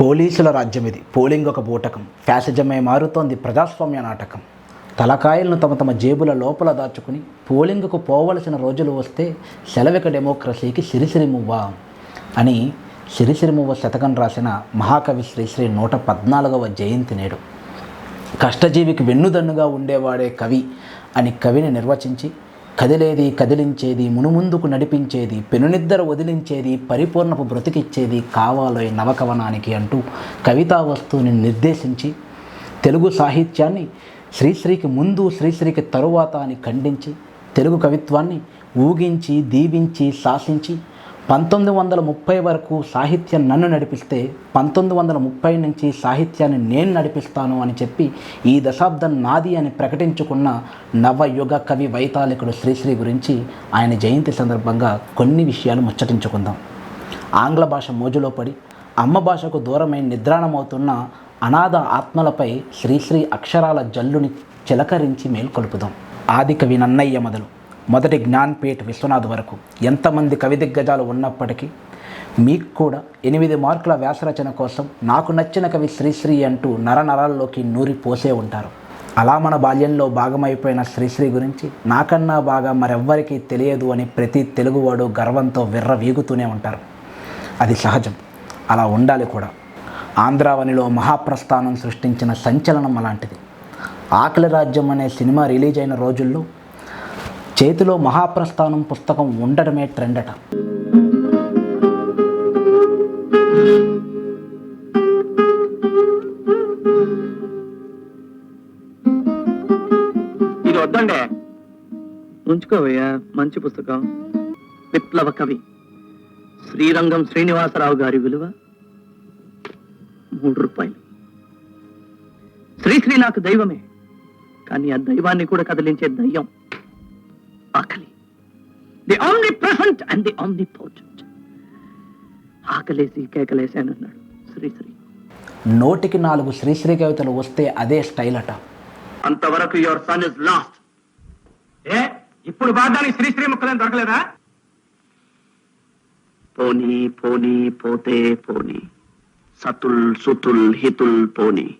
పోలీసుల రాజ్యం ఇది. పోలింగ్ ఒక బూటకం. ఫ్యాసిజమే మారుతోంది ప్రజాస్వామ్య నాటకం. తలకాయలను తమ తమ జేబుల లోపల దాచుకుని పోలింగ్కు పోవలసిన రోజులు వస్తే సెలవిక డెమోక్రసీకి సిరిసిరిమువ్వ అని సిరిసిరిమువ్వ శతకం రాసిన మహాకవి శ్రీశ్రీ నూట పద్నాలుగవ జయంతి నేడు. కష్టజీవికి వెన్నుదన్నుగా ఉండేవాడే కవి అని కవిని నిర్వచించి కదిలేది కదిలించేది మునుముందుకు నడిపించేది పెనునిద్దర వదిలించేది పరిపూర్ణపు బ్రతికిచ్చేది కావాలోయ్ నవకవనానికి అంటూ కవితా వస్తువుని నిర్దేశించి తెలుగు సాహిత్యాన్ని శ్రీశ్రీకి ముందు శ్రీశ్రీకి తరువాత అని ఖండించి తెలుగు కవిత్వాన్ని ఊగించి దీవించి శాసించి పంతొమ్మిది వందల ముప్పై వరకు సాహిత్యం నన్ను నడిపిస్తే పంతొమ్మిది వందల ముప్పై నుంచి సాహిత్యాన్ని నేను నడిపిస్తాను అని చెప్పి ఈ దశాబ్దం నాది అని ప్రకటించుకున్న నవయుగ కవి వైతాళికుడు శ్రీశ్రీ గురించి ఆయన జయంతి సందర్భంగా కొన్ని విషయాలు ముచ్చటించుకుందాం. ఆంగ్ల భాష మోజులో పడి అమ్మ భాషకు దూరమై నిద్రాణమవుతున్న అనాథ ఆత్మలపై శ్రీశ్రీ అక్షరాల జల్లుని చిలకరించి మేల్కొల్పుదాం. ఆది కవి నన్నయ్య మొదలు. మొదటి జ్ఞాన్పేట్ విశ్వనాథ్ వరకు ఎంతమంది కవి దిగ్గజాలు ఉన్నప్పటికీ మీకు కూడా ఎనిమిది మార్కుల వ్యాసరచన కోసం నాకు నచ్చిన కవి శ్రీశ్రీ అంటూ నరనరాల్లోకి నూరి పోసే ఉంటారు. అలా మన బాల్యంలో భాగమైపోయిన శ్రీశ్రీ గురించి నాకన్నా బాగా మరెవ్వరికీ తెలియదు అని ప్రతి తెలుగువాడు గర్వంతో విర్ర వీగుతూనే ఉంటారు. అది సహజం. అలా ఉండాలి కూడా. ఆంధ్రావనిలో మహాప్రస్థానం సృష్టించిన సంచలనం అలాంటిది. ఆకలి రాజ్యం అనే సినిమా రిలీజ్ అయిన రోజుల్లో చేతిలో మహాప్రస్థానం పుస్తకం ఉండడమే ట్రెండ్ అట ఇది వద్దండి. ఉంచుకోవయ్యా మంచి పుస్తకం. విప్లవ కవి. శ్రీరంగం శ్రీనివాసరావు గారి విలువ మూడు రూపాయలు. శ్రీశ్రీ నాకు దైవమే కానీ ఆ దైవాన్ని కూడా కదిలించే దయ్యం ప్రెసెంట్ అండ్ ది పోర్టెంట్ ఆకలేసి కేకలేసానన్నాడు శ్రీశ్రీ. నోటికి నాలుగు శ్రీశ్రీ కవితలు వస్తే అదే స్టైల్ అట. అంతవరకు యువర్ సన్ ఇస్ లాస్ట్ ఏ? ఇప్పుడు బాధానికి శ్రీశ్రీ ముక్కలేం దొరకలేదా? పోనీ పోనీ పోతే పోనీ. సతుల్ సుతుల్ హితుల్ పోనీ.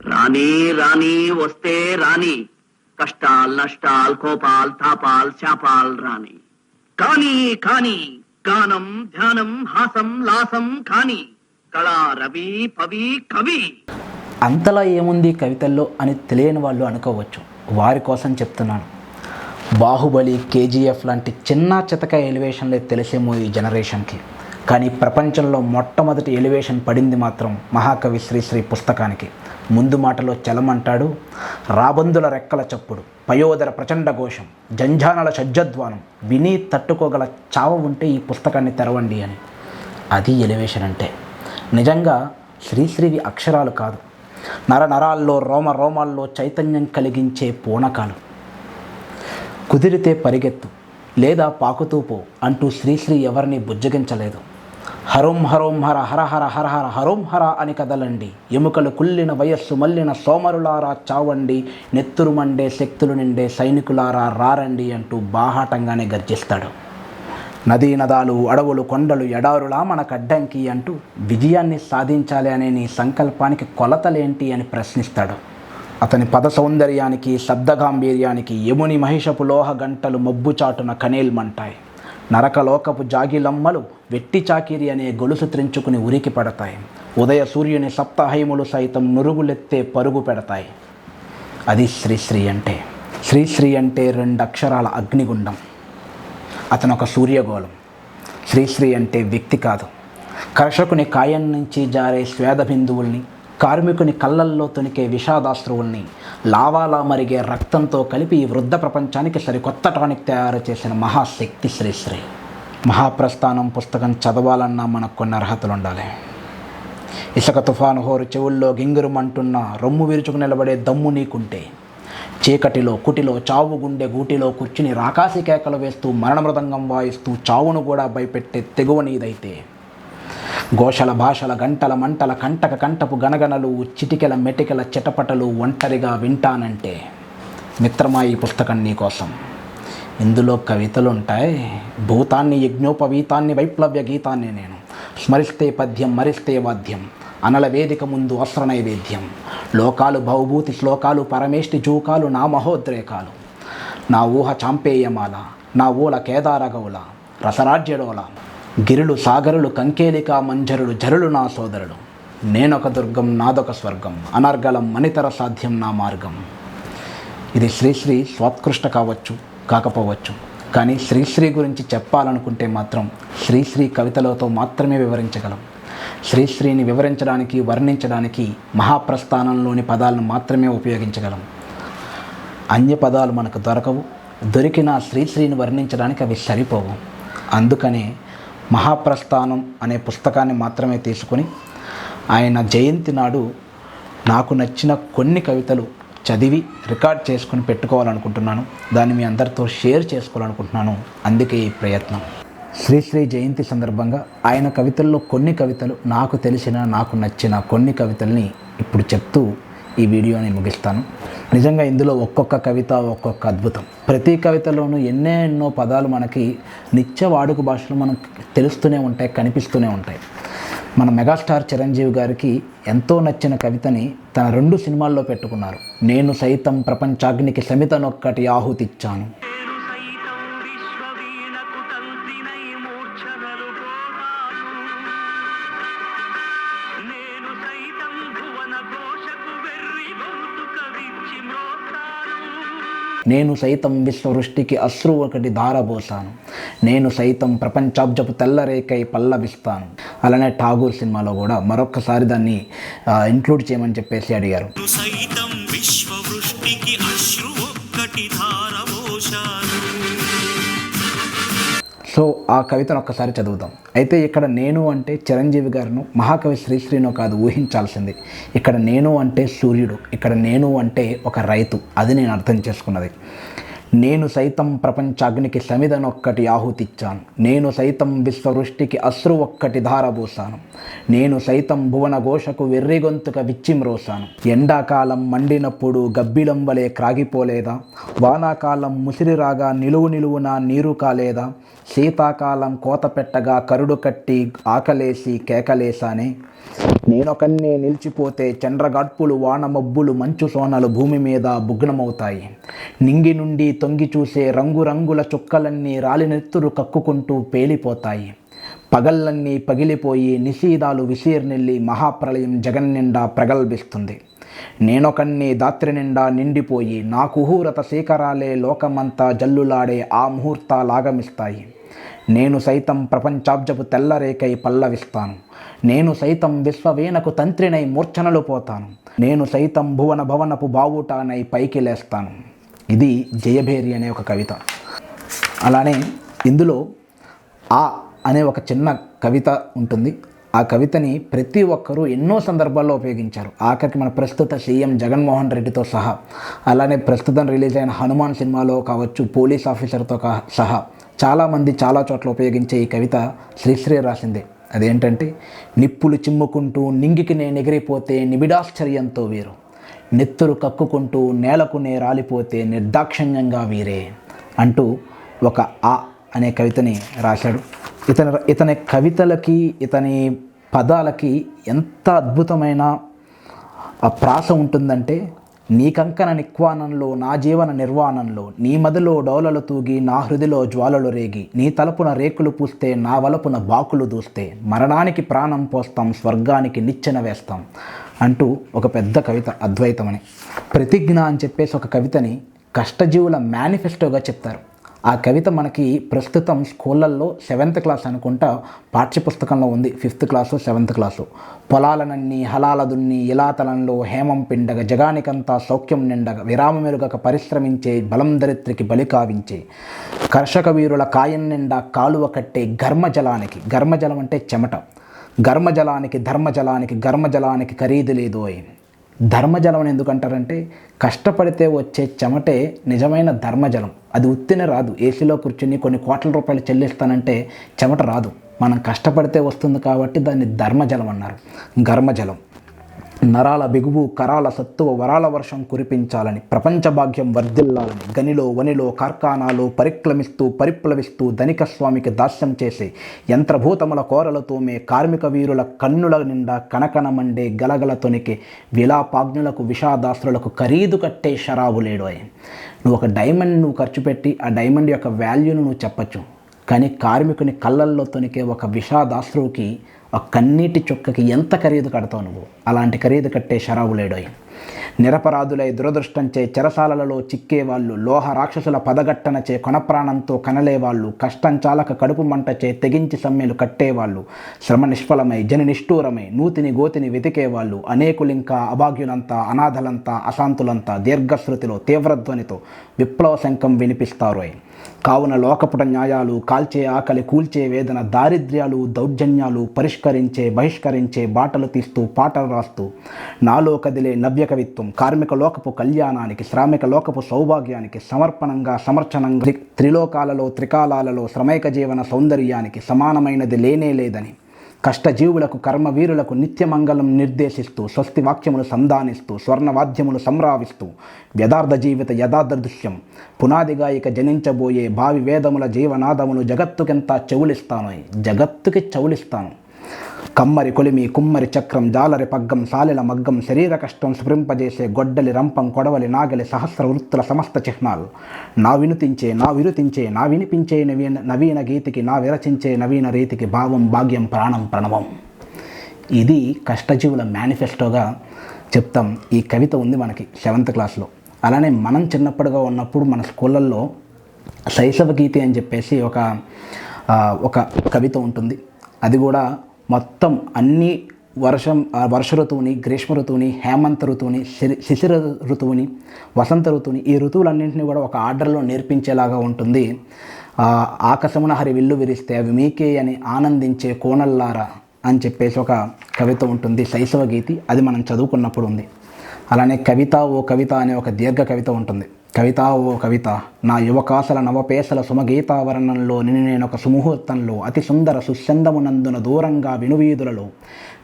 రాణి రాణి వస్తే రాణి. కష్టాల్ నష్టాల్ కోపాల్ తాపాల్ శాపాల్ రాణి. కానీ కానీ గానం ధ్యానం హాసం లాసం కానీ కళా రవి పవి కవి. అంతలా ఏముంది కవితల్లో అని తెలియని వాళ్ళు అనుకోవచ్చు. వారి కోసం చెప్తున్నాను. బాహుబలి కేజీఎఫ్ లాంటి చిన్న చితక ఎలివేషన్లే తెలిసేమో ఈ జనరేషన్కి. కానీ ప్రపంచంలో మొట్టమొదటి ఎలివేషన్ పడింది మాత్రం మహాకవి శ్రీశ్రీ పుస్తకానికి. ముందు మాటలో చలమంటాడు రాబందుల రెక్కల చప్పుడు పయోదర ప్రచండ ఘోషం జంజానల షజ్జద్వానం విని తట్టుకోగల చావ ఉంటే ఈ పుస్తకాన్ని తెరవండి అని. అది ఎలివేషన్ అంటే. నిజంగా శ్రీశ్రీవి అక్షరాలు కాదు. నర నరాల్లో రోమ రోమాల్లో చైతన్యం కలిగించే పూనకాలు. కుదిరితే పరిగెత్తు లేదా పాకుతూ పో అంటూ శ్రీశ్రీ ఎవరిని బుజ్జగించలేదు. హరోం హరోం హర హర హర హర హర హరోం హర అని కదలండి. ఎముకలు కుళ్ళిన వయస్సు మల్లిన సోమరులారా చావండి. నెత్తురు మండే శక్తులు నిండే సైనికులారా రారండి అంటూ బాహాటంగానే గర్జిస్తాడు. నదీ నదాలు అడవులు కొండలు ఎడారులా మనకు అడ్డంకి అంటూ విజయాన్ని సాధించాలి అనే నీ సంకల్పానికి కొలతలేంటి అని ప్రశ్నిస్తాడు. అతని పద సౌందర్యానికి శబ్దగాంభీర్యానికి యముని మహిషపు లోహ గంటలు మబ్బు చాటున కనేల్మంటాయి నరకలోకపు జాగిలమ్మలు వెట్టి చాకిరి అనే గొలుసు త్రించుకుని ఉరికి పడతాయి. ఉదయ సూర్యుని సప్తాహయములు సైతం నురుగులెత్తే పరుగు పెడతాయి. అది శ్రీశ్రీ అంటే. శ్రీశ్రీ అంటే రెండు అక్షరాల అగ్నిగుండం. అతను ఒక సూర్యగోళం శ్రీశ్రీ అంటే వ్యక్తి కాదు. కర్షకుని కాయం నుంచి జారే స్వేద బిందువుల్ని కార్మికుని కళ్ళల్లో తొనికే విషాదాశ్రువుల్ని లావాలా మరిగే రక్తంతో కలిపి ఈ వృద్ధ ప్రపంచానికి సరికొత్త టానిక్ తయారు చేసిన మహాశక్తి శ్రీశ్రీ. మహాప్రస్థానం పుస్తకం చదవాలన్నా మనకు కొన్ని అర్హతలు ఉండాలి ఇసుక తుఫాను హోరు చెవుల్లో గింగురుమంటున్న రొమ్ము విరుచుకు నిలబడే దమ్ము నీకుంటే చీకటిలో కుటిలో చావు గుండె గూటిలో కూర్చుని రాకాసి కేకలు వేస్తూ మరణమృదంగం వాయిస్తూ చావును కూడా భయపెట్టే తెగువ నీదైతే ఘోషల భాషల గంటల మంటల కంటక కంటపు గనగనలు చిటికెల మెటికెల చిటపటలు ఒంటరిగా వింటానంటే మిత్రమా ఈ పుస్తకం నీకోసం ఇందులో కవితలు ఉంటాయి భూతాన్ని యజ్ఞోపవీతాన్ని వైప్లవ్య గీతాన్ని నేను. స్మరిస్తే పద్యం మరిస్తే వాద్యం. అనల వేదిక ముందు అస్త్ర నైవేద్యం లోకాలు భవభూతి శ్లోకాలు పరమేష్టి జూకాలు నా మహోద్రేకాలు. నా ఊహ చాంపేయమాల నా ఊల కేదారగౌల రసరాజ్యడోల గిరులు సాగరులు కంకేలిక మంజరులు జరులు నా సోదరుడు నేనొక దుర్గం నాదొక స్వర్గం. అనర్గళం మణితర సాధ్యం నా మార్గం. ఇది శ్రీశ్రీ స్వాత్కృష్ట కావచ్చు కాకపోవచ్చు. కానీ శ్రీశ్రీ గురించి చెప్పాలనుకుంటే మాత్రం శ్రీశ్రీ కవితలతో మాత్రమే వివరించగలం. శ్రీశ్రీని వివరించడానికి వర్ణించడానికి మహాప్రస్థానంలోని పదాలను మాత్రమే ఉపయోగించగలం. అన్య పదాలు మనకు దొరకవు. దొరికిన శ్రీశ్రీని వర్ణించడానికి అవి సరిపోవు. అందుకనే మహాప్రస్థానం అనే పుస్తకాన్ని మాత్రమే తీసుకొని ఆయన జయంతి నాడు నాకు నచ్చిన కొన్ని కవితలు చదివి రికార్డ్ చేసుకుని పెట్టుకోవాలనుకుంటున్నాను. దాన్ని మీ అందరితో షేర్ చేసుకోవాలనుకుంటున్నాను. అందుకే ఈ ప్రయత్నం. శ్రీశ్రీ జయంతి సందర్భంగా ఆయన కవితల్లో కొన్ని కవితలు నాకు తెలిసిన నాకు నచ్చిన కొన్ని కవితల్ని ఇప్పుడు చెప్తూ ఈ వీడియోని ముగిస్తాను. నిజంగా ఇందులో ఒక్కొక్క కవిత ఒక్కొక్క అద్భుతం. ప్రతి కవితలోనూ ఎన్నో ఎన్నో పదాలు మనకి నిత్య వాడుక భాషలో మనకు తెలుస్తూనే ఉంటాయి కనిపిస్తూనే ఉంటాయి. మన మెగాస్టార్ చిరంజీవి గారికి ఎంతో నచ్చిన కవితని తన రెండు సినిమాల్లో పెట్టుకున్నారు. నేను సైతం ప్రపంచాగ్నికి సమితనొక్కటి ఆహుతిచ్చాను. నేను సైతం విశ్వవృష్టికి అశ్రు ఒకటి ధారబోసాను. నేను సైతం ప్రపంచాబ్జపు తెల్లరేకై పల్లవిస్తాను. అలానే ఠాగూర్ సినిమాలో కూడా మరొక్కసారి దాన్ని ఇంక్లూడ్ చేయమని చెప్పేసి అడిగారు. సైతం విశ్వవృష్టికి అశ్రు ఒక్కటి సో ఆ కవితను ఒక్కసారి చదువుదాం. అయితే ఇక్కడ నేను అంటే చిరంజీవి గారును మహాకవి శ్రీశ్రీను కాదు ఊహించాల్సింది. ఇక్కడ నేను అంటే సూర్యుడు ఇక్కడ నేను అంటే ఒక రైతు అది నేను అర్థం చేసుకున్నది. నేను సైతం ప్రపంచాగ్నికి సమిదనొక్కటి ఆహుతిచ్చాను. నేను సైతం విశ్వవృష్టికి అశ్రు ఒక్కటి ధారబోసాను. నేను సైతం భువన ఘోషకు వెర్రిగొంతుక విచ్చిమ్రోసాను. ఎండాకాలం మండినప్పుడు గబ్బిలం వలె క్రాగిపోలేదా? వానాకాలం ముసిరి రాగా నిలువు నిలువున నీరు కాలేదా? శీతాకాలం కోత పెట్టగా కరుడు కట్టి ఆకలేసి కేకలేసానే? నేనొకన్నే నిలిచిపోతే చండ్రగాడ్పులు వాన మబ్బులు మంచు సోనలు భూమి మీద భుగ్నమవుతాయి నింగి నుండి తొంగి చూసే రంగురంగుల చుక్కలన్నీ రాలినెత్తురు కక్కుకుంటూ పేలిపోతాయి. పగళ్ళన్నీ పగిలిపోయి నిషీదాలు విసీర్నెల్లి మహాప్రళయం జగన్ నిండా ప్రగల్భిస్తుంది. నేనొకన్ని దాత్రి నిండా నిండిపోయి నా కుహూరత శీకరాలే లోకమంతా జల్లులాడే ఆ ముహూర్తాలాగమిస్తాయి. నేను సైతం ప్రపంచాబ్జపు తెల్లరేకై పల్లవిస్తాను. నేను సైతం విశ్వవీణకు తంత్రినై మూర్ఛనలు పోతాను. నేను సైతం భువన భవనపు బావుటానై పైకి లేస్తాను. ఇది జయభేరి అనే ఒక కవిత. అలానే ఇందులో ఆ అనే ఒక చిన్న కవిత ఉంటుంది. ఆ కవితని ప్రతి ఒక్కరూ ఎన్నో సందర్భాల్లో ఉపయోగించారు. ఆఖరికి మన ప్రస్తుత సీఎం జగన్మోహన్ రెడ్డితో సహా అలానే ప్రస్తుతం రిలీజ్ అయిన హనుమాన్ సినిమాలో కావచ్చు పోలీస్ ఆఫీసర్తో కా సహా చాలామంది చాలా చోట్ల ఉపయోగించే ఈ కవిత శ్రీశ్రీ రాసిందే. అదేంటంటే నిప్పులు చిమ్ముకుంటూ నింగికి నేను ఎగిరిపోతే నిబిడాశ్చర్యంతో వీరు. నెత్తురు కక్కుకుంటూ నేలకు నేరాలిపోతే నిర్దాక్షిణ్యంగా వీరే అంటూ ఒక ఆ అనే కవితని రాశాడు. ఇతని ఇతని కవితలకి ఇతని పదాలకి ఎంత అద్భుతమైన ప్రాస ఉంటుందంటే నీ కంకణ నిక్వానంలో నా జీవన నిర్వాణంలో నీ మదిలో డౌలలు తూగి నా హృదిలో జ్వాలలు రేగి నీ తలపున రేకులు పూస్తే నా వలపున బాకులు దూస్తే మరణానికి ప్రాణం పోస్తాం స్వర్గానికి నిచ్చెన వేస్తాం. అంటూ ఒక పెద్ద కవిత అద్వైతమని. ప్రతిజ్ఞ అని చెప్పేసి ఒక కవితని కష్టజీవుల మేనిఫెస్టోగా చెప్తారు. ఆ కవిత మనకి ప్రస్తుతం స్కూళ్ళల్లో సెవెంత్ క్లాస్ అనుకుంటా పాఠ్యపుస్తకంలో ఉంది. Fifth class seventh class. పొలాలనన్ని హలాల దున్ని ఇలాతలంలో హేమం పిండగ జగానికంతా సౌఖ్యం నిండగ విరామమెరుగక పరిశ్రమించే బలం దరిత్రికి బలి కావించే కర్షక వీరుల కాయం నిండా కాలువ కట్టే ఘర్మజలానికి ఘర్మజలం అంటే చెమట. ఘర్మజలానికి ధర్మజలానికి ఘర్మజలానికి ఖరీదు లేదోయ్ ధర్మజలం అని ఎందుకంటారంటే కష్టపడితే వచ్చే చెమటే నిజమైన ధర్మజలం. అది ఉత్తిన రాదు. ఏసీలో కూర్చుని కొన్ని కోట్ల రూపాయలు చెల్లిస్తానంటే చెమట రాదు. మనం కష్టపడితే వస్తుంది కాబట్టి దాన్ని ధర్మజలం అన్నారు. ఘర్మజలం. నరాల బిగువు కరాల సత్తువ వరాల వర్షం కురిపించాలని ప్రపంచ భాగ్యం వర్ధిల్లాలని గనిలో వనిలో కార్ఖానాలు పరిక్రమిస్తూ పరిప్లవిస్తూ ధనిక స్వామికి దాస్యం చేసే యంత్రభూతముల కోరలతో మే కార్మిక వీరుల కన్నుల నిండా కనకనమండే గలగల తొనికి విలాపాగ్నులకు విషాదాస్త్రులకు ఖరీదు కట్టే షరాబు లేడు ఆయన. నువ్వు ఒక డైమండ్ నువ్వు ఖర్చు పెట్టి ఆ డైమండ్ యొక్క వాల్యూను నువ్వు చెప్పచ్చు. కానీ కార్మికుని కళ్ళల్లో తొనికే ఒక విషాదాశ్రువుకి ఆ కన్నీటి చుక్కకి ఎంత ఖరీదు కడతావు నువ్వు? అలాంటి ఖరీదు కట్టే షరాబు లేడోయ్. నిరపరాధులై దురదృష్టంచే చెరసాలలలో చిక్కేవాళ్ళు లోహ రాక్షసుల పదగట్టనచే కొనప్రాణంతో కనలేవాళ్ళు కష్టం చాలక కడుపు మంటచే తెగించి సమ్మెలు కట్టేవాళ్ళు శ్రమ నిష్ఫలమై జని నిష్ఠూరమై నూతిని గోతిని వెతికేవాళ్ళు అనేకులింకా అభాగ్యులంతా అనాథలంతా అశాంతులంతా దీర్ఘశ్రుతిలో తీవ్రధ్వనితో విప్లవ శంఖం వినిపిస్తారు కావున లోకపుట న్యాయాలు కాల్చే ఆకలి కూల్చే వేదన దారిద్ర్యాలు దౌర్జన్యాలు పరిష్కరించే బహిష్కరించే బాటలు తీస్తూ పాటలు రాస్తూ నాలో కదిలే నవ్యక కవిత్వం కార్మిక లోకపు కళ్యాణానికి శ్రామిక లోకపు సౌభాగ్యానికి సమర్పణంగా సమర్చనంగా త్రిలోకాలలో త్రికాలాలలో శ్రమైక జీవన సౌందర్యానికి సమానమైనది లేనే లేదని కష్టజీవులకు కర్మవీరులకు నిత్యమంగళం నిర్దేశిస్తూ స్వస్తి వాక్యములు సంధానిస్తూ స్వర్ణవాద్యములు సంరావిస్తూ యథార్థ జీవిత యథార్థ దృశ్యం పునాదిగా ఇక జనించబోయే భావి వేదముల జీవనాదములు జగత్తుకెంత చెవులిస్తాను జగత్తుకి చెవులిస్తాను. కమ్మరి కొలిమి కుమ్మరి చక్రం జాలరి పగ్గం సాలిల మగ్గం శరీర కష్టం స్ఫురింపజేసే గొడ్డలి రంపం కొడవలి నాగలి సహస్ర వృత్తుల సమస్త చిహ్నాలు. నా వినుతించే నా విరుతించే నా వినిపించే నవీన నవీన గీతికి నా విరచించే నవీన రీతికి భావం భాగ్యం ప్రాణం ప్రణవం. ఇది కష్టజీవుల మేనిఫెస్టోగా చెప్తాం ఈ కవిత ఉంది మనకి సెవెంత్ క్లాస్లో. అలానే మనం చిన్నప్పుడుగా ఉన్నప్పుడు మన స్కూళ్ళల్లో శైశవ గీతి అని చెప్పేసి ఒక ఒక కవిత ఉంటుంది. అది కూడా మొత్తం అన్ని వర్షం వర్ష ఋతువుని గ్రీష్మ ఋతువుని హేమంత ఋతువుని శిరి- శిశిర ఋతువుని వసంత ఋతువుని ఈ ఋతువులన్నింటినీ కూడా ఒక ఆర్డర్లో నేర్పించేలాగా ఉంటుంది. ఆకాశమున హరి విల్లు విరిస్తే అవి మీకే అని ఆనందించే కోనల్లారా అని చెప్పేసి ఒక కవిత ఉంటుంది శైశవ గీతి అది మనం చదువుకున్నప్పుడు ఉంది. అలానే కవిత ఓ కవిత అనే ఒక దీర్ఘ కవిత ఉంటుంది. కవిత ఓ కవిత నా యువకాసల నవపేసల సుమగీతావరణంలో నిన్ను నేను ఒక సుముహూర్తంలో అతి సుందర సుశ్చందమునందున దూరంగా వినువీధులలో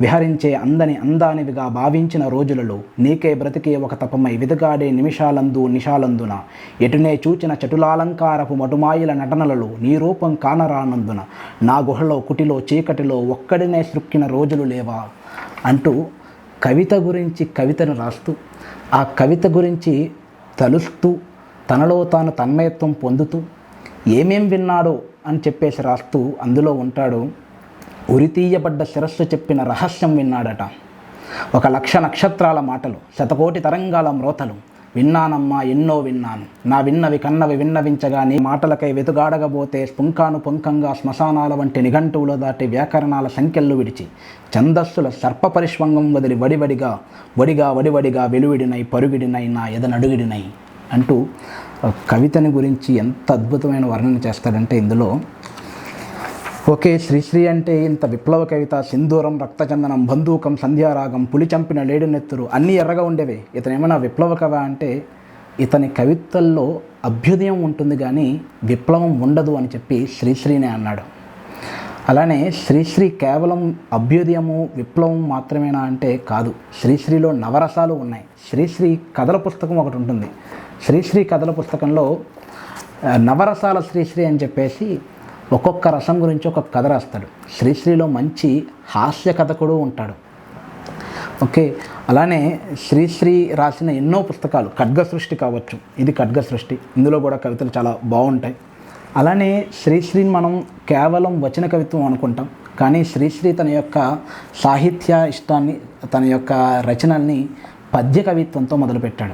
విహరించే అందని అందానివిగా భావించిన రోజులలో నీకే బ్రతికే ఒక తపమై విదగాడే నిమిషాలందు నిషాలందున ఎటునే చూచిన చటులాలంకారపు మటుమాయిల నటనలలో నీ రూపం కానరానందున నా గుహలో కుటిలో చీకటిలో ఒక్కడినే సృక్కిన రోజులు లేవా? అంటూ కవిత గురించి కవితను రాస్తూ ఆ కవిత గురించి తలుస్తూ తనలో తాను తన్మయత్వం పొందుతూ ఏమేం విన్నాడో అని చెప్పేసి రాస్తూ అందులో ఉంటాడు ఉరితీయబడ్డ శిరస్సు చెప్పిన రహస్యం విన్నాడట. ఒక లక్ష నక్షత్రాల మాటలు శతకోటి తరంగాల మ్రోతలు విన్నానమ్మా ఎన్నో విన్నాను. నా విన్నవి కన్నవి విన్నవించగా నీ మాటలకై వెతుగాడగబోతే పుంకాను పుంకంగా శ్మశానాల వంటి నిఘంటువులు దాటి వ్యాకరణాల సంఖ్యలు విడిచి ఛందస్సుల సర్పపరిష్వంగం వదిలి వడివడిగా వడిగా వడివడిగా వెలువిడినై పరుగిడినై నా ఎదనడుగిడినై అంటూ కవితని గురించి ఎంత అద్భుతమైన వర్ణన చేస్తాడంటే ఇందులో ఓకే శ్రీశ్రీ అంటే ఇంత విప్లవ కవిత సింధూరం రక్తచందనం బంధూకం సంధ్యారాగం పులి చంపిన లేడునెత్తురు అన్నీ ఎర్రగా ఉండేవి. ఇతను ఏమైనా విప్లవ కవి అంటే ఇతని కవితల్లో అభ్యుదయం ఉంటుంది కానీ విప్లవం ఉండదు అని చెప్పి శ్రీశ్రీనే అన్నాడు. అలానే శ్రీశ్రీ కేవలం అభ్యుదయము విప్లవం మాత్రమేనా అంటే కాదు. శ్రీశ్రీలో నవరసాలు ఉన్నాయి. శ్రీశ్రీ కథల పుస్తకం ఒకటి ఉంటుంది. శ్రీశ్రీ కథల పుస్తకంలో నవరసాల శ్రీశ్రీ అని చెప్పేసి ఒక్కొక్క రసం గురించి ఒక్కొక్క కథ రాస్తాడు. శ్రీశ్రీలో మంచి హాస్య కథకుడు ఉంటాడు. ఓకే? అలానే శ్రీశ్రీ రాసిన ఎన్నో పుస్తకాలు ఖడ్గ సృష్టి కావచ్చు. ఇది ఖడ్గ సృష్టి. ఇందులో కూడా కవితలు చాలా బాగుంటాయి. అలానే శ్రీశ్రీని మనం కేవలం వచన కవిత్వం అనుకుంటాం. కానీ శ్రీశ్రీ తన యొక్క సాహిత్య ఇష్టాన్ని తన యొక్క రచనల్ని పద్య కవిత్వంతో మొదలుపెట్టాడు.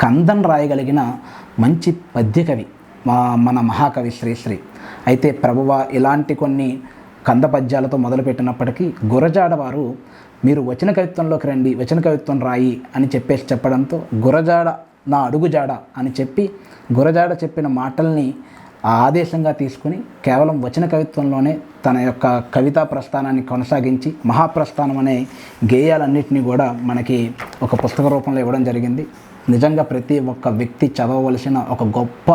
కందన్ రాయగలిగిన మంచి పద్య కవి మా మన మహాకవి శ్రీశ్రీ. అయితే ప్రభువ ఇలాంటి కొన్ని కంద పద్యాలతో మొదలుపెట్టినప్పటికీ గురజాడ వారు మీరు వచన కవిత్వంలోకి రండి వచన కవిత్వం రాయి అని చెప్పేసి చెప్పడంతో గురజాడ నా అడుగుజాడ అని చెప్పి గురజాడ చెప్పిన మాటల్ని ఆ ఆదేశంగా తీసుకుని కేవలం వచన కవిత్వంలోనే తన యొక్క కవితా ప్రస్థానాన్ని కొనసాగించి మహాప్రస్థానం అనే గేయాలన్నింటినీ కూడా మనకి ఒక పుస్తక రూపంలో ఇవ్వడం జరిగింది. నిజంగా ప్రతి ఒక్క వ్యక్తి చదవవలసిన ఒక గొప్ప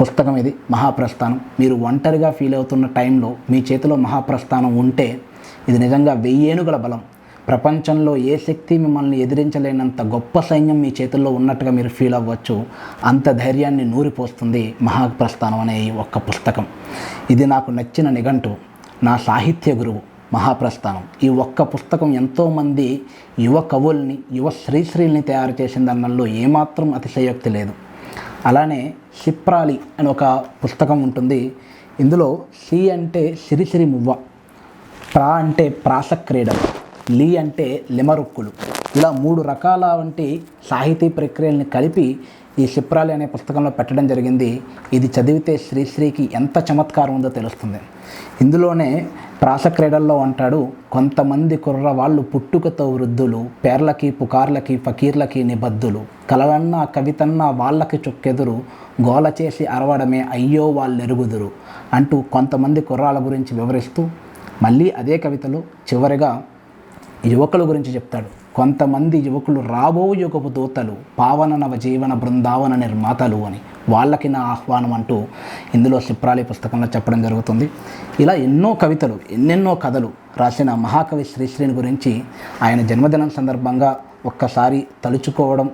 పుస్తకం ఇది మహాప్రస్థానం. మీరు ఒంటరిగా ఫీల్ అవుతున్న టైంలో మీ చేతిలో మహాప్రస్థానం ఉంటే ఇది నిజంగా వెయ్యేనుగల బలం. ప్రపంచంలో ఏ శక్తి మిమ్మల్ని ఎదిరించలేనంత గొప్ప సైన్యం మీ చేతుల్లో ఉన్నట్టుగా మీరు ఫీల్ అవ్వచ్చు. అంత ధైర్యాన్ని నూరిపోస్తుంది మహాప్రస్థానం అనే ఒక్క పుస్తకం. ఇది నాకు నచ్చిన నిఘంటు నా సాహిత్య గురువు మహాప్రస్థానం. ఈ ఒక్క పుస్తకం ఎంతోమంది యువ కవుల్ని యువ శ్రీశ్రీల్ని తయారు చేసిందన్నల్లో ఏమాత్రం అతిశయోక్తి లేదు. అలానే సిప్రాలి అని ఒక పుస్తకం ఉంటుంది. ఇందులో సి అంటే సిరిసిరి మువ్వ ప్రా అంటే ప్రాసక్రీడలు లీ అంటే లిమరుక్కులు. ఇలా మూడు రకాల వంటి సాహితీ ప్రక్రియల్ని కలిపి ఈ సిప్రాలి అనే పుస్తకంలో పెట్టడం జరిగింది. ఇది చదివితే శ్రీశ్రీకి ఎంత చమత్కారం ఉందో తెలుస్తుంది. ఇందులోనే ప్రాసక్రీడల్లో అంటాడు కొంతమంది కుర్రవాళ్ళు పుట్టుకతో వృద్ధులు పేర్లకి పుకార్లకి ఫకీర్లకి నిబద్ధులు కలలన్న కవితన్న వాళ్ళకి చుక్కెదురు గోల చేసి అరవడమే అయ్యో వాళ్ళెరుగుదురు అంటూ కొంతమంది కుర్రాల గురించి వివరిస్తూ మళ్ళీ అదే కవితలో చివరిగా యువకుల గురించి చెప్తాడు. కొంతమంది యువకులు రాబో యుగపు దూతలు పావన నవ జీవన బృందావన నిర్మాతలు అని వాళ్ళకి నా ఆహ్వానం అంటూ ఇందులో శిప్రాలి పుస్తకంలో చెప్పడం జరుగుతుంది. ఇలా ఎన్నో కవితలు ఎన్నెన్నో కథలు రాసిన మహాకవి శ్రీశ్రీని గురించి ఆయన జన్మదినం సందర్భంగా ఒక్కసారి తలుచుకోవడం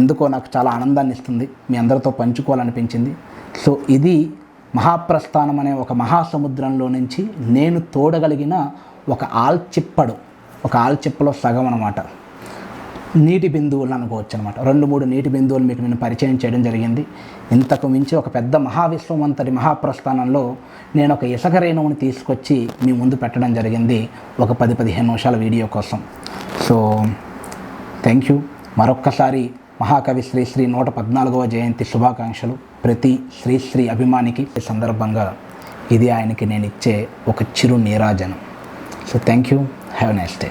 ఎందుకో నాకు చాలా ఆనందాన్ని ఇస్తుంది. మీ అందరితో పంచుకోవాలనిపించింది. సో ఇది మహాప్రస్థానం అనే ఒక మహాసముద్రంలో నుంచి నేను తోడగలిగిన ఒక ఆల్చిప్పడు. ఒక ఆల్చిప్పలో సగం అనమాట నీటి బిందువులు అనుకోవచ్చు అనమాట రెండు మూడు నీటి బిందువులు మీకు నేను పరిచయం చేయడం జరిగింది. ఇంతకు మించి ఒక పెద్ద మహావిశ్వం అంతటి మహాప్రస్థానంలో నేను ఒక ఇసుక రేణువుని తీసుకొచ్చి మీ ముందు పెట్టడం జరిగింది ఒక పది పదిహేను నిమిషాల వీడియో కోసం. సో థ్యాంక్ యూ మరొక్కసారి మహాకవి శ్రీశ్రీ నూట పద్నాలుగవ జయంతి శుభాకాంక్షలు. ప్రతి శ్రీశ్రీ అభిమానికి ఈ సందర్భంగా ఇది ఆయనకి నేను ఇచ్చే ఒక చిరు నీరాజనం. So thank you have next day